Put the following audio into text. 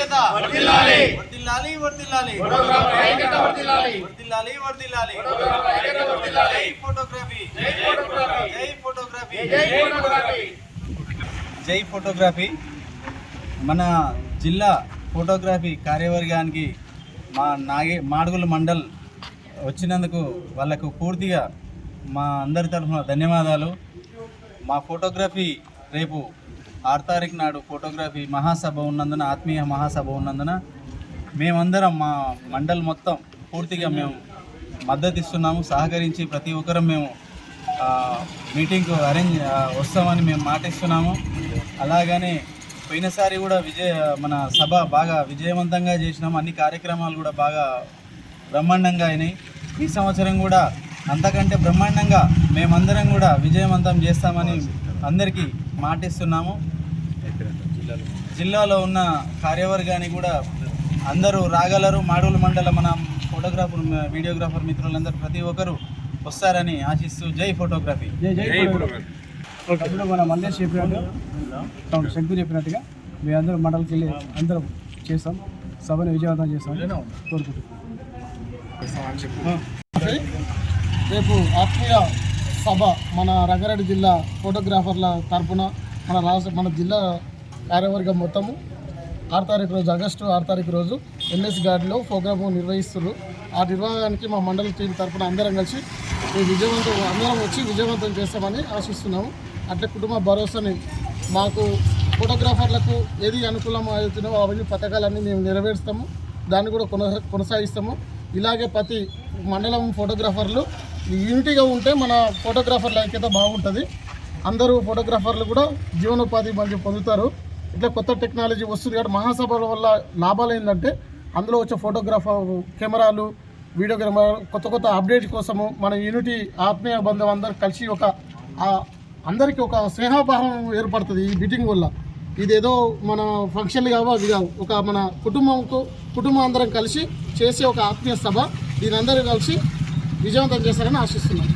ఐక్యత. వర్దిల్లాలి వర్దిల్లాలి వర్దిల్లాలి వర్దిల్లాలి వర్దిల్లాలి జై ఫోటోగ్రఫీ. జై ఫోటోగ్రఫీ. జై ఫోటోగ్రఫీ. మన జిల్లా ఫోటోగ్రఫీ కార్యవర్గానికి మా నాగే మాడుగుల మండల్ వచ్చినందుకు వాళ్ళకు పూర్తిగా మా అందరి తరఫున ధన్యవాదాలు. మా ఫోటోగ్రఫీ రేపు ఆరు తారీఖు నాడు ఫోటోగ్రఫీ మహాసభ ఉన్నందున ఆత్మీయ మహాసభ ఉన్నందున మేమందరం మా మండల్ మొత్తం పూర్తిగా మేము మద్దతు ఇస్తున్నాము సహకరించి ప్రతి ఒక్కరం మేము మీటింగ్కు అరేంజ్ వస్తామని మేము మాటిస్తున్నాము. అలాగనే పోయినసారి కూడా విజయ మన సభ బాగా విజయవంతంగా చేసినాము. అన్ని కార్యక్రమాలు కూడా బాగా బ్రహ్మాండంగా అయినాయి. ఈ సంవత్సరం కూడా అంతకంటే బ్రహ్మాండంగా మేమందరం కూడా విజయవంతం చేస్తామని అందరికీ మాటిస్తున్నాము. జిల్లాలో. ఉన్న కార్యవర్గానికి కూడా అందరూ రాగలరు. మాడూలు మండల మన ఫోటోగ్రాఫర్ వీడియోగ్రాఫర్ మిత్రులందరూ ప్రతి ఒక్కరు వస్తారని ఆశిస్తూ జై ఫోటోగ్రఫీ. జై జై ఇప్పుడు మన మల్లేష్ చెప్పినట్టు శంకు చెప్పినట్టుగా మీ అందరూ మండలికి వెళ్ళి అందరం చేస్తాం. సభను విజయవంతం చేస్తాం కోరుకుంటున్నాం. రేపు ఆత్మీయ సభ మన రంగారెడ్డి జిల్లా ఫోటోగ్రాఫర్ల తరపున మన రాష్ట్ర మన జిల్లా కార్యవర్గం మొత్తము. ఆరు తారీఖు రోజు ఆగస్టు ఆరు తారీఖు రోజు ఎన్ఎస్ గార్డులో ప్రోగ్రాము నిర్వహిస్తున్నారు. ఆ నిర్వహణకి మా మండలి టీం తరపున అందరం కలిసి ఈ విజయవంతం అందరం వచ్చి విజయవంతం చేస్తామని ఆశిస్తున్నాము. అట్లే కుటుంబ భరోసాని మాకు ఫోటోగ్రాఫర్లకు ఏది అనుకూలం అవుతుందో అవన్నీ పథకాలన్నీ మేము నెరవేరుస్తాము. దాన్ని కూడా కొన కొనసాగిస్తాము. ఇలాగే ప్రతి మండలం ఫోటోగ్రాఫర్లు యూనిటీగా ఉంటే మన ఫోటోగ్రాఫర్ల ఐక్యత బాగుంటుంది. అందరూ ఫోటోగ్రాఫర్లు కూడా జీవనోపాధి మంచి పొందుతారు. ఇట్లా కొత్త టెక్నాలజీ వస్తుంది కాబట్టి మహాసభల వల్ల లాభాలు ఏంటంటే అందులో వచ్చే ఫోటోగ్రాఫర్ కెమెరాలు వీడియో కెమెరా కొత్త కొత్త అప్డేట్ కోసము మన యూనిటీ ఆత్మీయ బంధం అందరు కలిసి ఒక అందరికీ ఒక స్నేహభావం ఏర్పడుతుంది ఈ మీటింగ్ వల్ల. ఇదేదో మన ఫంక్షన్లు కావు అవి కావు. ఒక మన కుటుంబంకు కుటుంబం అందరం కలిసి చేసే ఒక ఆత్మీయ సభ. దీని అందరూ కలిసి విజయవంతం చేస్తారని ఆశిస్తున్నాను.